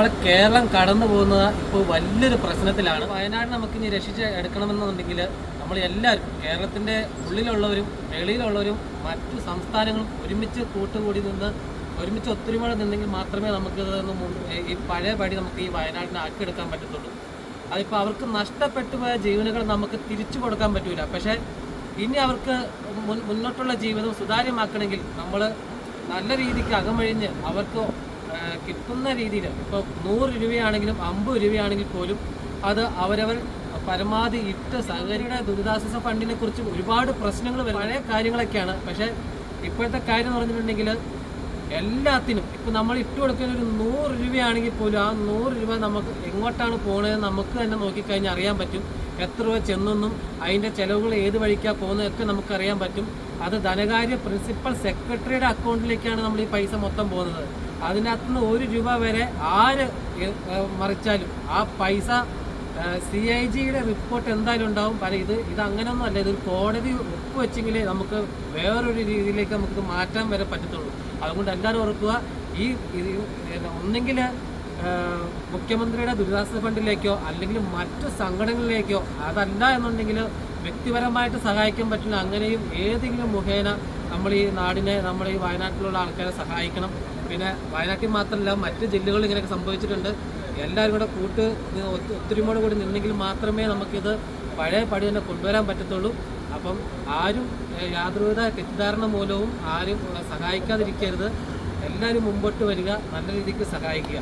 നമ്മളെ കേരളം കടന്നു പോകുന്നത് ഇപ്പോൾ വലിയൊരു പ്രശ്നത്തിലാണ്. വയനാട് നമുക്ക് ഇനി രക്ഷിച്ച് എടുക്കണമെന്നുണ്ടെങ്കിൽ നമ്മൾ എല്ലാവരും കേരളത്തിന്റെ ഉള്ളിലുള്ളവരും വെളിയിലുള്ളവരും മറ്റു സംസ്ഥാനങ്ങളും ഒരുമിച്ച് കൂട്ടുകൂടി നിന്ന് ഒരുമിച്ച് ഒത്തൊരുമയോടെ നിന്നെങ്കിൽ മാത്രമേ നമുക്ക് ഈ പഴയ പടി നമുക്ക് ഈ വയനാടിനെ ആക്കിയെടുക്കാൻ പറ്റത്തുള്ളൂ. അതിപ്പോൾ അവർക്ക് നഷ്ടപ്പെട്ടു പോയ ജീവനുകൾ നമുക്ക് തിരിച്ചു കൊടുക്കാൻ പറ്റൂല. പക്ഷേ ഇനി അവർക്ക് മുന്നോട്ടുള്ള ജീവിതം സുതാര്യമാക്കണമെങ്കിൽ നമ്മൾ നല്ല രീതിക്ക് അകമഴിഞ്ഞ് അവർക്ക് കിട്ടുന്ന രീതിയിൽ ഇപ്പോൾ നൂറ് രൂപയാണെങ്കിലും അമ്പത് രൂപയാണെങ്കിൽ പോലും അത് അവരവർ പരമാവധി ഇട്ട് സഹകരിയുടെ ദുരിതാശ്വാസ ഫണ്ടിനെ കുറിച്ച് ഒരുപാട് പ്രശ്നങ്ങൾ. പഴയ കാര്യങ്ങളൊക്കെയാണ്. പക്ഷേ ഇപ്പോഴത്തെ കാര്യം എന്ന് പറഞ്ഞിട്ടുണ്ടെങ്കിൽ എല്ലാത്തിനും ഇപ്പം നമ്മൾ ഇട്ട് കൊടുക്കുന്ന ഒരു നൂറ് രൂപയാണെങ്കിൽ പോലും ആ നൂറ് രൂപ നമുക്ക് എങ്ങോട്ടാണ് പോകണതെന്ന് നമുക്ക് തന്നെ നോക്കിക്കഴിഞ്ഞാൽ അറിയാൻ പറ്റും. എത്ര രൂപ ചെന്നെന്നും അതിന്റെ ചിലവുകൾ ഏത് വഴിക്കാണ് പോകുന്നതൊക്കെ നമുക്കറിയാൻ പറ്റും. അത് ധനകാര്യ പ്രിൻസിപ്പൽ സെക്രട്ടറിയുടെ അക്കൗണ്ടിലേക്കാണ് നമ്മൾ ഈ പൈസ മൊത്തം പോകുന്നത്. അതിനകത്ത് നിന്ന് ഒരു രൂപ വരെ ആര് മറിച്ചാലും ആ പൈസ സി ഐ ജിയുടെ റിപ്പോർട്ട് എന്തായാലും ഉണ്ടാവും. പല ഇത് ഇത് അങ്ങനെയൊന്നും അല്ല. ഇത് കോടതി ഒപ്പുവെച്ചെങ്കിലേ നമുക്ക് വേറൊരു രീതിയിലേക്ക് നമുക്ക് മാറ്റാൻ വരെ പറ്റത്തുള്ളൂ. അതുകൊണ്ട് എല്ലാവരും ഓർക്കുക ഈ ഒന്നെങ്കിൽ മുഖ്യമന്ത്രിയുടെ ദുരിതാശ്വാസ ഫണ്ടിലേക്കോ അല്ലെങ്കിൽ മറ്റ് സംഘടനകളിലേക്കോ അതല്ല എന്നുണ്ടെങ്കിൽ വ്യക്തിപരമായിട്ട് സഹായിക്കാൻ പറ്റില്ല അങ്ങനെയും ഏതെങ്കിലും മുഖേന നമ്മൾ ഈ നാടിനെ നമ്മൾ ഈ വയനാട്ടിലുള്ള ആൾക്കാരെ സഹായിക്കണം. പിന്നെ വയനാട്ടിൽ മാത്രമല്ല മറ്റ് ജില്ലകളിൽ ഇങ്ങനെയൊക്കെ സംഭവിച്ചിട്ടുണ്ട്. എല്ലാവരും കൂടെ കൂട്ട് ഒത്തൊരുമയോട് കൂടി നിന്നെങ്കിൽ മാത്രമേ നമുക്കിത് പഴയ പടി തന്നെ കൊണ്ടുവരാൻ പറ്റത്തുള്ളൂ. അപ്പം ആരും യാതൊരുവിധ തെറ്റിദ്ധാരണ മൂലവും ആരും സഹായിക്കാതിരിക്കരുത്. എല്ലാവരും മുമ്പോട്ട് വരിക നല്ല രീതിക്ക് സഹായിക്കുക.